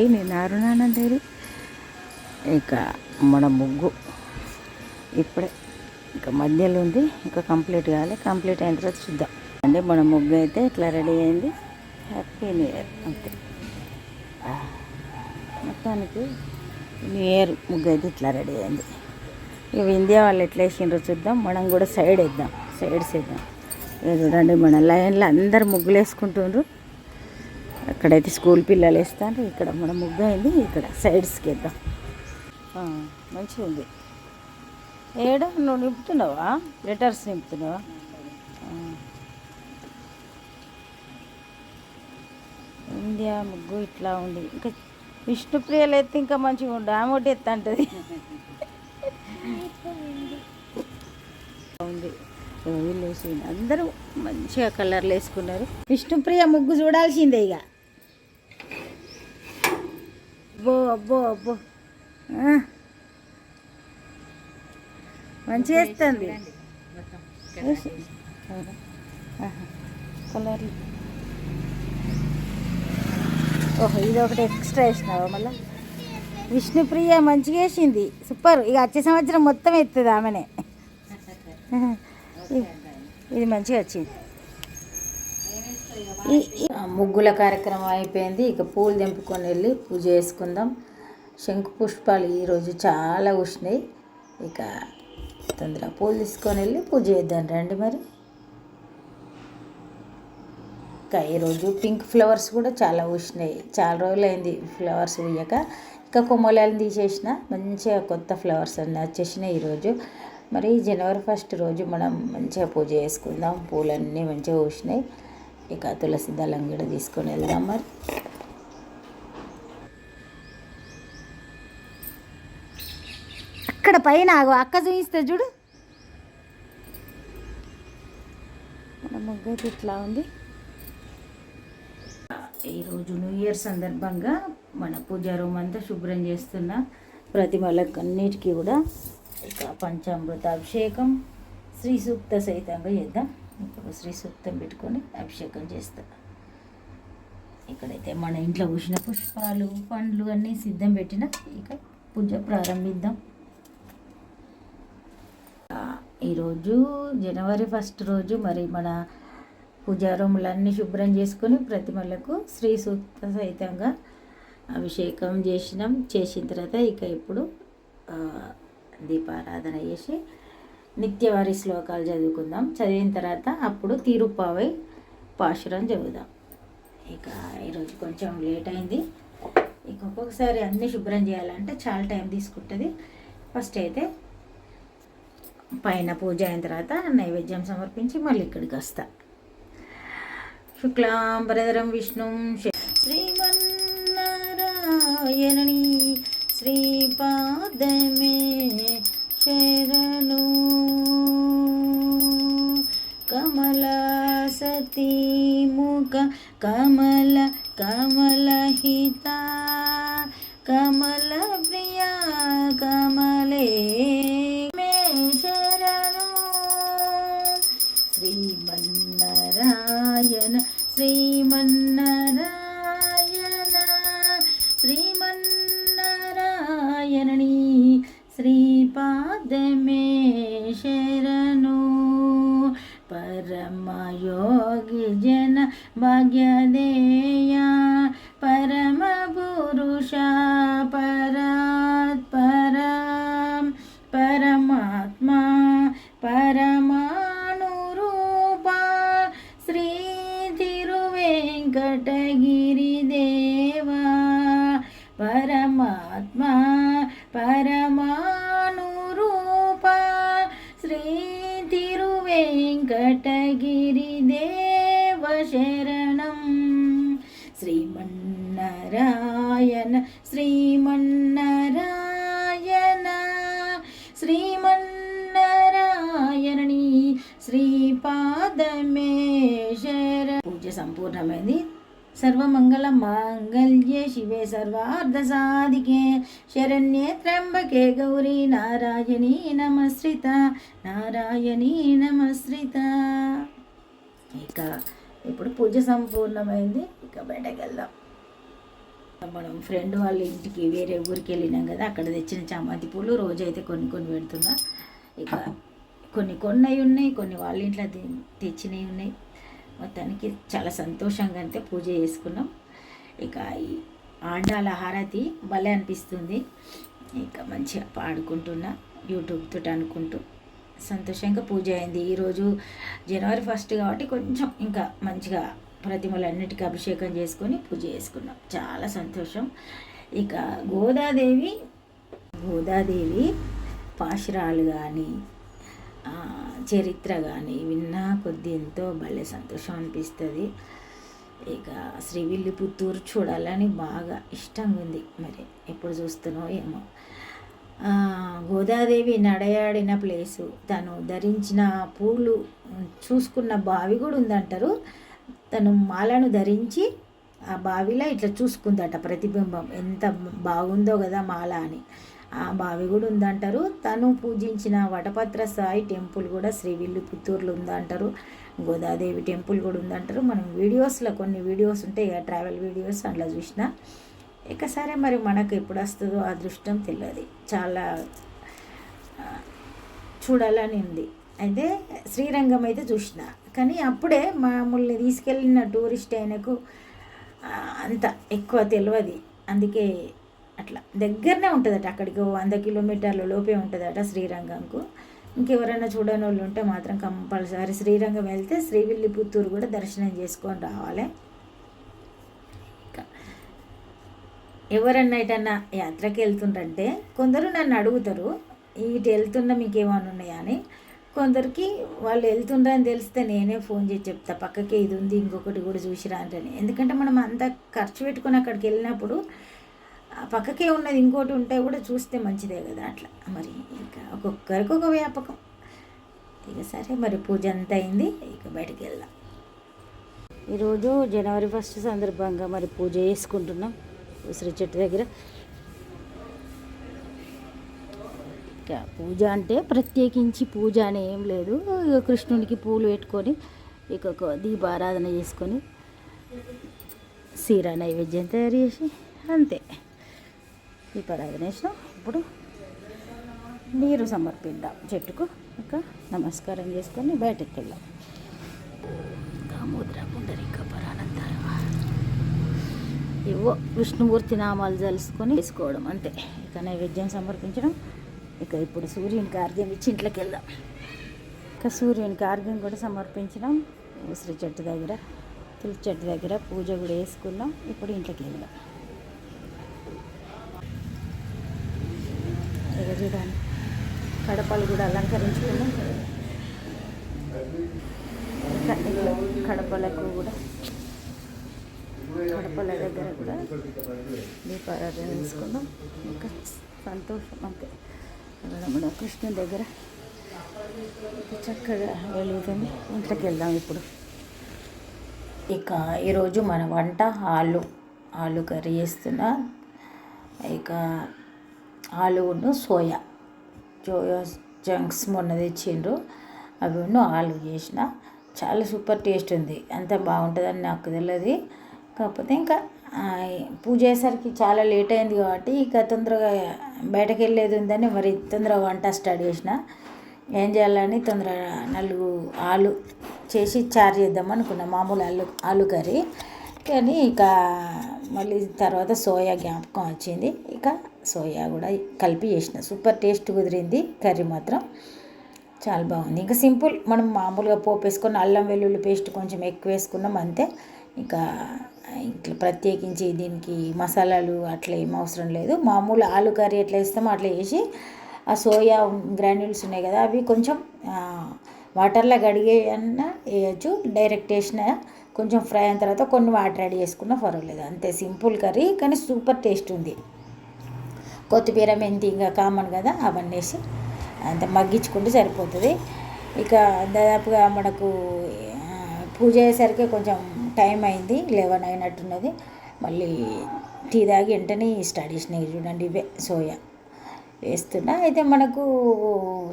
అండి నేను అరుణానందేరి ఇక మన ముగ్గు ఇప్పుడే. ఇంకా మధ్యలో ఉంది ఇంకా కంప్లీట్ కావాలి కంప్లీట్ అయిన తర్వాత చూద్దాం. అంటే మన ముగ్గు అయితే ఇట్లా రెడీ అయింది. హ్యాపీ న్యూ ఇయర్ అంతే. మొత్తానికి న్యూ ఇయర్ ముగ్గు అయితే ఇట్లా రెడీ అయింది. ఇక ఇండియా వాళ్ళు ఎట్లా వేసిండ్రో చూద్దాం. మనం కూడా సైడ్ వేద్దాం. సైడ్స్ వేద్దాం. చూడండి మన లైన్లో అందరు ముగ్గులు వేసుకుంటుండ్రు. అక్కడైతే స్కూల్ పిల్లలు వేస్తారు. ఇక్కడ మన ముగ్గు అయింది. ఇక్కడ సైడ్స్కి వేద్దాం. మంచిగా ఉంది. ఏడ నువ్వు నింపుతున్నావా? లెటర్స్ నింపుతున్నావా? ఇండియా ముగ్గు ఇట్లా ఉంది. ఇంకా విష్ణుప్రియలు అయితే ఇంకా మంచిగా ఉండు. ఆమె ఒకటి అంటది ఉంది వీళ్ళు వేసి అందరూ మంచిగా కలర్లు వేసుకున్నారు. విష్ణుప్రియ ముగ్గు చూడాల్సిందే ఇక. అబ్బో అబ్బో అబ్బో. మంచిగా వేస్తుంది. కలర్లు. ఓహో ఇది ఒకటి ఎక్స్ట్రా వేసినావా మళ్ళీ? విష్ణుప్రియ మంచిగా వేసింది. సూపర్. ఇక వచ్చే సంవత్సరం మొత్తం ఎత్తుంది ఆమెనే ఇది- మంచిగా వచ్చింది. ఈ- ముగ్గుల కార్యక్రమం అయిపోయింది. ఇక పూలు తెంపుకొని వెళ్ళి పూజ చేసుకుందాం. శంకు పుష్పాలు ఈరోజు చాలా ఉష్ణాయి ఇక తొందరగా పూలు తీసుకొని వెళ్ళి పూజ చేద్దాం రండి మరి. ఇంకా ఈరోజు పింక్ ఫ్లవర్స్ కూడా చాలా వచ్చినాయి చాలా రోజులైంది ఫ్లవర్స్ పూయక ఇంకా కొమ్మలాలను తీసేసిన. మంచిగా కొత్త ఫ్లవర్స్ అన్నీ వచ్చేసినాయి ఈరోజు మరి జనవరి ఫస్ట్ రోజు మనం మంచిగా పూజ చేసుకుందాం. పూలన్నీ మంచిగా పూసినాయి. ఇక తులసి దళం కూడా తీసుకొని వెళ్దాం మరి. అక్కడ పైన ఆగు, అక్క చూపిస్తే చూడు. మన ముగ్గు ఇట్లా ఉంది. ఈరోజు న్యూ ఇయర్ సందర్భంగా మన పూజా రూమ్ అంతా శుభ్రం చేస్తున్న ప్రతిమలకు అన్నిటికీ కూడా ఇక పంచామృత అభిషేకం శ్రీ సూక్త సహితంగా చేద్దాం. ఇప్పుడు శ్రీ సూక్తం పెట్టుకొని అభిషేకం చేస్తాం. ఇక్కడైతే మన ఇంట్లో పూసిన పుష్పాలు పండ్లు అన్నీ సిద్ధం పెట్టిన. ఇక పూజ ప్రారంభిద్దాం. ఈరోజు జనవరి ఫస్ట్ రోజు మరి మన పూజా రూములన్నీ శుభ్రం చేసుకొని ప్రతిమలకు శ్రీ సూక్త సహితంగా అభిషేకం చేసినాం. చేసిన తర్వాత ఇక ఇప్పుడు దీపారాధన చేసి నిత్యవారి శ్లోకాలు చదువుకుందాం. చదివిన తర్వాత అప్పుడు తీరుపావై పాశురం చదువుదాం. ఇక ఈరోజు కొంచెం లేట్ అయింది. ఇక ఒక్కొక్కసారి అన్నీ శుభ్రం చేయాలంటే చాలా టైం తీసుకుంటుంది. ఫస్ట్ అయితే పైన పూజ అయిన తర్వాత నైవేద్యం సమర్పించి మళ్ళీ ఇక్కడికి వస్తా. శుక్లాంబరధరం విష్ణు శ- శ్రీమన్నారాయణని శ్రీపాదమే తిరువెంకటగిరి పరమాత్మ పరమానురూప శ్రీ తిరువెంకటగిరిదేవ శరణం. శ్రీమన్నారాయణ శ్రీమన్నారాయణ శ్రీమన్నారాయణని శ్రీపాదమే శర పూజ సంపూర్ణమైంది. సర్వమంగళ మాంగళ్యే శివే సర్వార్ధసాధికే. శరణ్యే త్ర్యంబకే గౌరీ నారాయణీ నమశ్రిత నారాయణీ నమశ్రిత ఇక ఇప్పుడు పూజ సంపూర్ణమైంది. ఇక బయటకెళ్దాం. మనం ఫ్రెండ్ వాళ్ళ ఇంటికి వేరే ఊరికి వెళ్ళినాం కదా అక్కడ తెచ్చిన చామంతి పూలు రోజైతే కొన్ని కొన్ని పెడుతున్నా. ఇక కొన్ని కొన్నవి ఉన్నాయి కొన్ని వాళ్ళ ఇంట్లో తెచ్చినవి ఉన్నాయి. మొత్తానికి చాలా సంతోషంగా అంటే పూజ చేసుకున్నాం. ఇక ఈ ఆండాల హారతి భలే అనిపిస్తుంది. ఇక మంచిగా పాడుకుంటున్నా యూట్యూబ్ తోటి అనుకుంటూ సంతోషంగా పూజ అయింది. ఈరోజు జనవరి ఫస్ట్ కాబట్టి కొంచెం ఇంకా మంచిగా ప్రతిమలన్నిటికీ అభిషేకం చేసుకొని పూజ చేసుకున్నాం. చాలా సంతోషం. ఇక గోదాదేవి గోదాదేవి పాశురాలు కానీ చరిత్ర కానీ విన్నా కొద్ది ఎంతో భలే సంతోషం అనిపిస్తుంది. ఇక శ్రీవిల్లి పుత్తూరు చూడాలని బాగా ఇష్టంగా ఉంది మరి ఎప్పుడు చూస్తున్నో ఏమో. గోదాదేవి నడయాడిన ప్లేసు తను ధరించిన పూలు చూసుకున్న బావి కూడా ఉందంటారు. తను మాలను ధరించి ఆ బావిలో ఇట్లా చూసుకుందట ప్రతిబింబం. ఎంత బాగుందో కదా మాల అని. ఆ బావి కూడా ఉందంటారు. తను పూజించిన వటపత్ర సాయి టెంపుల్ కూడా శ్రీవిల్లు పుత్తూరులో ఉందంటారు. గోదాదేవి టెంపుల్ కూడా ఉందంటారు. మనం వీడియోస్లో కొన్ని వీడియోస్ ఉంటాయి ఇక ట్రావెల్ వీడియోస్ అట్లా చూసిన ఇక సరే మరి మనకు ఎప్పుడు వస్తుందో అదృష్టం తెలియదు. చాలా చూడాలని ఉంది. అయితే శ్రీరంగం అయితే చూసిన. కానీ అప్పుడే మామూల్ని తీసుకెళ్ళిన టూరిస్ట్ ఆయనకు అంత ఎక్కువ తెలియదు. అందుకే అట్లా. దగ్గరనే ఉంటుందట అక్కడికి ఓ వంద కిలోమీటర్ల లోపే ఉంటుందట శ్రీరంగంకు. ఇంకెవరైనా చూడని వాళ్ళు ఉంటే మాత్రం కంపల్సరీ శ్రీరంగం వెళ్తే శ్రీవిల్లిపుత్తూరు కూడా దర్శనం చేసుకొని రావాలి. ఎవరన్నా ఎటన్నా యాత్రకి వెళ్తుండ్రంటే కొందరు నన్ను అడుగుతారు ఇటు వెళ్తున్నా మీకు ఏమైనా ఉన్నాయా? అని. కొందరికి వాళ్ళు వెళ్తుండ్రని తెలిస్తే నేనే ఫోన్ చేసి చెప్తా పక్కకే ఇది ఉంది ఇంకొకటి కూడా చూసిరా అంటే ఎందుకంటే మనం అంత ఖర్చు పెట్టుకొని అక్కడికి వెళ్ళినప్పుడు ఆ పక్కకే ఉన్నది ఇంకోటి ఉంటే కూడా చూస్తే మంచిదే కదా అట్లా. మరి ఇక ఒక్కొక్కరికి ఒక వ్యాపకం. ఇక సరే మరి పూజ అంతా అయింది ఇక బయటికి వెళ్దాం. ఈరోజు జనవరి ఫస్ట్ సందర్భంగా మరి పూజ చేసుకుంటున్నాం ఉసిరి చెట్టు దగ్గర. ఇక పూజ అంటే ప్రత్యేకించి పూజ అని ఏం లేదు. ఇక కృష్ణునికి పూలు పెట్టుకొని ఇక ఒక దీపారాధన చేసుకొని సీరా నైవేద్యం తయారు చేసి అంతే. దీపారాధన చేసినాం ఇప్పుడు నీరు సమర్పిద్దాం. చెట్టుకు ఇక నమస్కారం చేసుకొని బయటకు వెళ్దాం దామోదర పుండరీక పరానంతర. ఇవో విష్ణుమూర్తి నామాలు జలుసుకొని వేసుకోవడం అంతే. ఇక నైవేద్యం సమర్పించడం. ఇక ఇప్పుడు సూర్యునికి ఆర్గ్యం ఇచ్చి ఇంట్లోకి వెళ్దాం. ఇక సూర్యునికి ఆర్గ్యం కూడా సమర్పించడం ఉసిరి చెట్టు దగ్గర తులసి చెట్టు దగ్గర పూజ కూడా వేసుకున్నాం. ఇప్పుడు ఇంట్లోకి వెళ్దాం. ఇక కడపలు కూడా అలంకరించుకున్నాం. కడపలకు కూడా కడపల దగ్గర కూడా దీపారాధన చేసుకున్నాం. ఇంకా సంతోషం అంతే. అక్కడ మన దగ్గర చక్కగా వెలుగుతుంది. ఇంట్లోకి వెళ్దాం ఇప్పుడు. ఇక ఈరోజు మన వంట ఆలు ఆలు కర్రీ చేస్తున్నా. ఇక ఆలుగుండు సోయా. సోయా జంక్స్ మొన్న తెచ్చిండ్రు. అవి ఆలు చేసిన. చాలా సూపర్ టేస్ట్ ఉంది. అంత బాగుంటుందని నాకు తెలియదు కాకపోతే ఇంకా పూజ అయ్యేసరికి చాలా లేట్ అయింది కాబట్టి ఇక తొందరగా బయటకు వెళ్ళేది ఉందని మరి తొందరగా వంట స్టార్ట్ చేసిన. ఏం చేయాలని తొందరగా నలుగు ఆలు చేసి చారు చేద్దాం అనుకున్నా. మామూలు ఆలు ఆలు కర్రీ. కానీ ఇక మళ్ళీ తర్వాత సోయా జ్ఞాపకం వచ్చింది. ఇక సోయా కూడా కలిపి చేసిన. సూపర్ టేస్ట్ కుదిరింది. కర్రీ మాత్రం చాలా బాగుంది. ఇంకా సింపుల్ మనం మామూలుగా పోపు వేసుకొని అల్లం వెల్లుల్లి పేస్ట్ కొంచెం ఎక్కువ వేసుకున్నాం అంతే. ఇంకా ఇట్లా ప్రత్యేకించి దీనికి మసాలాలు అట్లా ఏం అవసరం లేదు. మామూలు ఆలు కర్రీ ఎట్లా వేస్తామో అట్లా వేసి ఆ సోయా గ్రాన్యూల్స్ ఉన్నాయి కదా అవి కొంచెం వాటర్లో కడిగే వేయచ్చు. డైరెక్ట్ వేసిన కొంచెం ఫ్రై అయిన తర్వాత కొన్ని వాటర్ యాడ్ చేసుకున్నా పర్వాలేదు. అంతే సింపుల్ కర్రీ కానీ సూపర్ టేస్ట్ ఉంది. కొత్తిమీర మెంతి ఇంకా కామన్ కదా అవన్నీ వేసి అంత మగ్గించుకుంటే సరిపోతుంది. ఇక దాదాపుగా మనకు పూజ అయ్యేసరికి కొంచెం టైం అయింది లెవెన్ అయినట్టున్నది. మళ్ళీ టీ తాగి వెంటనే స్టార్ట్ చేసినాయి చూడండి ఇవే సోయా వేస్తున్నా. అయితే మనకు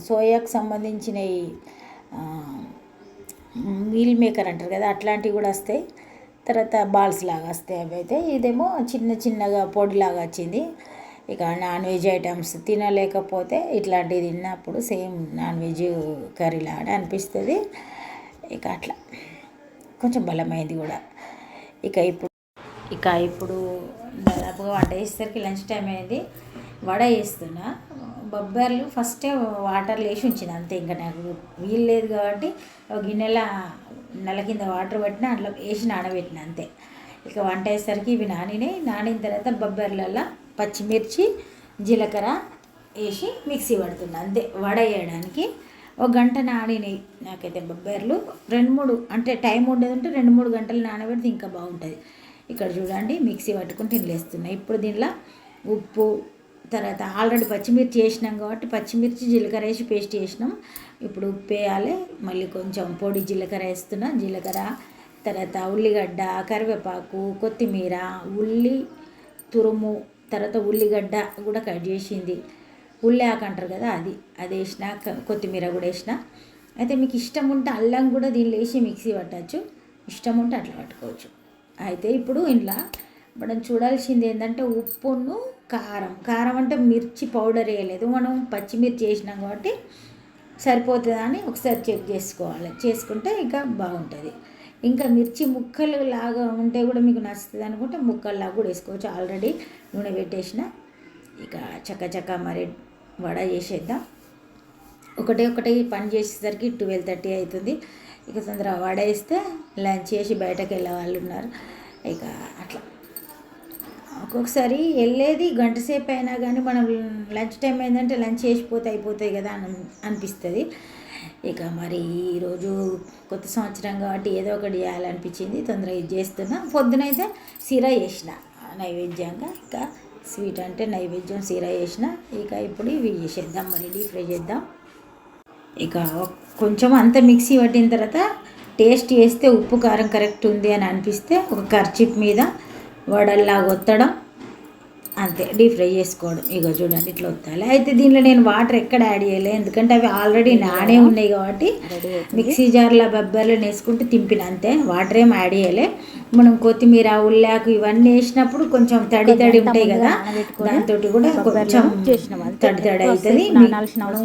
సోయాకు సంబంధించిన మీల్ మేకర్ అంటారు కదా అట్లాంటివి కూడా వస్తాయి. తర్వాత బాల్స్ లాగా వస్తాయి అవి అయితే. ఇదేమో చిన్న చిన్నగా పొడిలాగా వచ్చింది. ఇక నాన్ వెజ్ ఐటమ్స్ తినలేకపోతే ఇట్లాంటివి తిన్నప్పుడు సేమ్ నాన్ వెజ్ కర్రీ లాగా అనిపిస్తుంది. ఇక అట్లా. కొంచెం బలమైంది కూడా. ఇక ఇప్పుడు ఇక ఇప్పుడు దాదాపుగా వంట చేసేసరికి లంచ్ టైం అయింది. వడ వేస్తున్నా బొబ్బర్లు ఫస్టే వాటర్లో వేసి ఉంచింది అంతే. ఇంకా నాకు వీలు లేదు కాబట్టి ఒక గిన్నెల నెల కింద వాటర్ పెట్టిన అట్లా వేసి నానబెట్టిన అంతే. ఇక వంట అయ్యేసరికి ఇవి నానినాయి. నానిన తర్వాత బొబ్బర్లలో పచ్చిమిర్చి జీలకర్ర వేసి మిక్సీ పడుతున్నా అంతే. వడ వేయడానికి ఒక గంట నానినాయి నాకైతే బొబ్బర్లు. రెండు మూడు అంటే టైం ఉండేదంటే రెండు మూడు గంటలు నానబెడితే ఇంకా బాగుంటుంది. ఇక్కడ చూడండి మిక్సీ పట్టుకుని తినలేస్తున్నాయి ఇప్పుడు దీనిలో ఉప్పు తర్వాత ఆల్రెడీ పచ్చిమిర్చి వేసినాం కాబట్టి పచ్చిమిర్చి జీలకర్ర వేసి పేస్ట్ చేసినాం. ఇప్పుడు ఉప్పు వేయాలి. మళ్ళీ కొంచెం పొడి జీలకర్ర వేస్తున్నాం. జీలకర్ర తర్వాత ఉల్లిగడ్డ కరివేపాకు కొత్తిమీర ఉల్లి తురుము తర్వాత ఉల్లిగడ్డ కూడా కట్ చేసింది. ఉల్లి ఆకు అంటారు కదా అది. అది వేసిన క- కొత్తిమీర కూడా వేసిన. అయితే మీకు ఇష్టం ఉంటే అల్లం కూడా దీనిలో వేసి మిక్సీ పట్టచ్చు. ఇష్టం ఉంటే అట్లా పట్టుకోవచ్చు. అయితే ఇప్పుడు ఇంట్లో మనం చూడాల్సింది ఏంటంటే ఉప్పును కారం. కారం అంటే మిర్చి పౌడర్ వేయలేదు. మనం పచ్చిమిర్చి వేసినాం కాబట్టి సరిపోతుందా అని ఒకసారి చెక్ చేసుకోవాలి. చేసుకుంటే ఇంకా బాగుంటుంది. ఇంకా మిర్చి ముక్కలు లాగా ఉంటే కూడా మీకు నచ్చుతుంది అనుకుంటే ముక్కల్లాగా కూడా వేసుకోవచ్చు. ఆల్రెడీ నూనె పెట్టేసిన. ఇక చక్క చక్క మరి వడ చేసేద్దాం. ఒకటే ఒకటి పని చేసేసరికి ట్వెల్వ్ థర్టీ అవుతుంది. ఇక తొందరగా వడ వేస్తే లంచ్ చేసి బయటకు వెళ్ళే వాళ్ళు ఉన్నారు. ఇక అట్లా. ఒక్కొక్కసారి వెళ్ళేది గంట సేపు అయినా కానీ మనం లంచ్ టైం అయిందంటే లంచ్ చేసిపోతే అయిపోతాయి కదా అని అనిపిస్తుంది. ఇక మరి ఈరోజు కొత్త సంవత్సరం కాబట్టి ఏదో ఒకటి చేయాలనిపించింది. తొందరగా ఇది చేస్తున్నా. పొద్దునైతే సీర చేసిన నైవేద్యంగా. ఇక స్వీట్ అంటే నైవేద్యం సిరా చేసిన. ఇక ఇప్పుడు ఇవి చేసేద్దాం. మరి డీప్ ఫ్రై చేద్దాం. ఇక కొంచెం అంత మిక్సీ పట్టిన తర్వాత టేస్ట్ చేస్తే ఉప్పు కారం కరెక్ట్ ఉంది అని అనిపిస్తే ఒక కర్చిప్ మీద ಒಡಲಾಗ ಒತ್ತಡ అంతే డీప్ ఫ్రై చేసుకోవడం. ఇగో చూడండి ఇట్లా ఒత్తాలి. అయితే దీనిలో నేను వాటర్ ఎక్కడ యాడ్ చేయలే ఎందుకంటే అవి ఆల్రెడీ నానే ఉన్నాయి కాబట్టి మిక్సీ జార్లో బొబ్బర్లు వేసుకుంటే తింపిన అంతే. వాటర్ ఏం యాడ్ చేయలే. మనం కొత్తిమీర ఉల్లాకు ఇవన్నీ వేసినప్పుడు కొంచెం తడి తడి ఉంటాయి కదా దాంతో కూడా కొంచెం తడి తడి అవుతుంది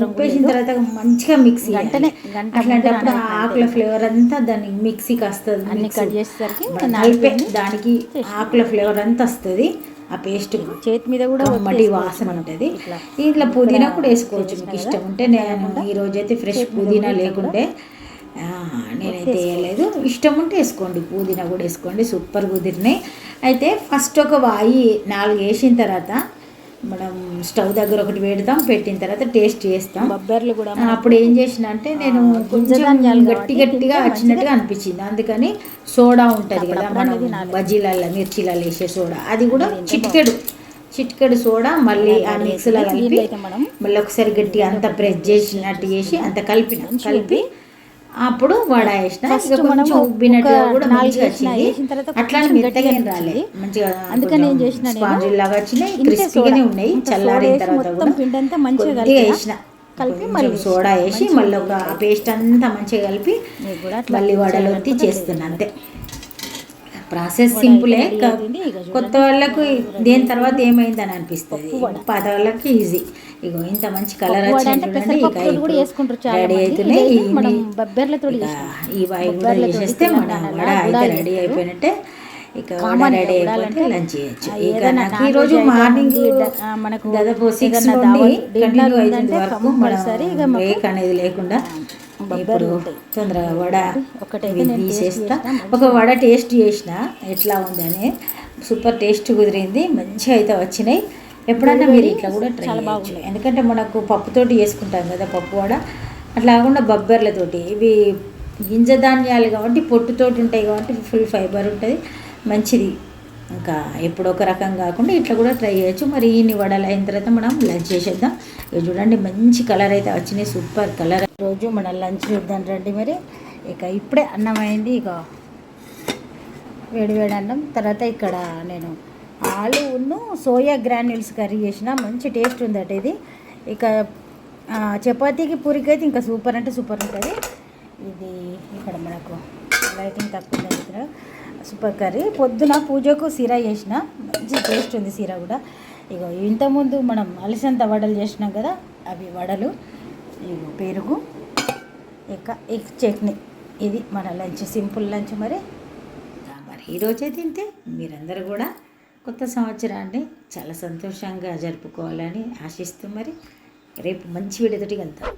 ఉప్పు వేసిన తర్వాత మంచిగా మిక్సీ అట్లాంటప్పుడు ఆకుల ఫ్లేవర్ అంతా దాని మిక్సీకి వస్తుంది అన్ని మిక్సీ. కట్ చేసేసరికి కలిపే దానికి ఆకుల ఫ్లేవర్ అంతా వస్తుంది. ఆ పేస్ట్ చేతి మీద కూడా మడి వాసన ఉంటుంది. దీంట్లో పుదీనా కూడా వేసుకోవచ్చు మీకు ఇష్టం ఉంటే. నేను ఈ రోజైతే ఫ్రెష్ పుదీనా లేకుంటే నేనైతే వేయలేదు. ఇష్టం ఉంటే వేసుకోండి. పుదీనా కూడా వేసుకోండి. సూపర్ కుదిరినాయి. అయితే ఫస్ట్ ఒక వాయి నాలుగు వేసిన తర్వాత మనం స్టవ్ దగ్గర ఒకటి పెడతాం పెట్టిన తర్వాత టేస్ట్ చేస్తాం. బొబ్బర్లు కూడా అప్పుడు ఏం చేసిన అంటే నేను కొంచెం గట్టి గట్టిగా వచ్చినట్టుగా అనిపించింది. అందుకని సోడా ఉంటుంది కదా మనం బజ్జీలలో మిర్చీలలో వేసే సోడా. అది కూడా చిటికెడు. చిటికెడు సోడా మళ్ళీ ఆ మిక్సీలో కలిపి మళ్ళీ ఒకసారి గట్టిగా అంత ప్రెస్ చేసినట్టు చేసి అంత కలిపిన. కలిపి అప్పుడు వడ వేసిన ఇక కొంచెం ఉబ్బినట్టుగా కూడా మంచిగా వచ్చింది. అట్లా మెత్తగా ఏం రాలేదు మంచిగా అందుకని ఏం చేసిన నేను స్పాంజ్ లాగా వచ్చినాయి. ఇంతే క్రిస్పీగానే సోడా. ఉన్నాయి. చల్లారిన తర్వాత కూడా మంచిగా. వేసిన. కలిపి మళ్ళీ సోడా వేసి మళ్ళీ ఒక పేస్ట్ అంతా మంచిగా కలిపి మళ్ళీ వడలు చేస్తున్నా అంతే. ప్రాసెస్ సింపులే. కొత్త వాళ్ళకు దేని తర్వాత ఏమైందని అనిపిస్తుంది. పాత వాళ్ళకి ఈజీ. ఇగో ఇంత మంచి కలర్ రెడీ. అవుతున్నాయి ఈ- వాయి కూడా చేసేస్తే మన వడ అయితే రెడీ. అయిపోయినట్టే ఇక రెడీ అయిపోతే లంచ్ చేయొచ్చు. ఇక నాకు మార్నింగ్ మనకు దాదాపు సిక్స్ నుండి కంటిన్యూ వరకు మనం బ్రేక్ అనేది లేకుండా ఇప్పుడు. తొందరగా వడ టేస్ట్ తీసేస్తా. చేస్తా, ఒక వడ టేస్ట్ చేసిన ఎట్లా ఉందని సూపర్ టేస్ట్ కుదిరింది. మంచిగా అయితే వచ్చినాయి. ఎప్పుడన్నా మీరు ఇట్లా కూడా ట్రై చేయొచ్చు. ఎందుకంటే మనకు పప్పుతోటి చేసుకుంటాం కదా పప్పు వడ. అట్లా కాకుండా బొబ్బర్లతోటి. ఇవి గింజ ధాన్యాలు కాబట్టి పొట్టుతోటి ఉంటాయి కాబట్టి ఫుల్ ఫైబర్ ఉంటుంది. మంచిది. ఇంకా ఎప్పుడు ఒక రకం కాకుండా ఇట్లా కూడా ట్రై చేయొచ్చు. మరి ఇన్ని వడలు అయిన తర్వాత మనం లంచ్ చేసేద్దాం. ఇది చూడండి మంచి కలర్ అయితే వచ్చినాయి. Super colour. రోజు మనం లంచ్ చేద్దాం రండి మరి. ఇక ఇప్పుడే అన్నం అయింది. ఇక వేడి వేడి అన్నం. తర్వాత ఇక్కడ నేను ఆలు సోయా గ్రాన్యూల్స్ కర్రీ చేసిన. మంచి టేస్ట్ ఉందట ఇది. ఇక చపాతీకి పూరికి అయితే ఇంకా సూపర్ అంటే సూపర్ ఉంటుంది. ఇది ఇక్కడ మనకు లైటింగ్ తక్కువ ఉంది ఇక్కడ. Super curry. పొద్దున పూజకు సీర చేసిన. మంచి టేస్ట్ ఉంది సీర కూడా. ఇగో ఇంతకుముందు మనం అలసంత వడలు చేసినాం కదా అవి వడలు ఇగో పెరుగు ఇక ఎగ్ చట్నీ. ఇది మన లంచ్ సింపుల్ లంచ్ మరి. మరి ఈరోజే తింటే మీరందరూ కూడా కొత్త సంవత్సరాన్ని చాలా సంతోషంగా జరుపుకోవాలని ఆశిస్తూ మరి రేపు మంచి వీడియోతోటి వెళ్తాం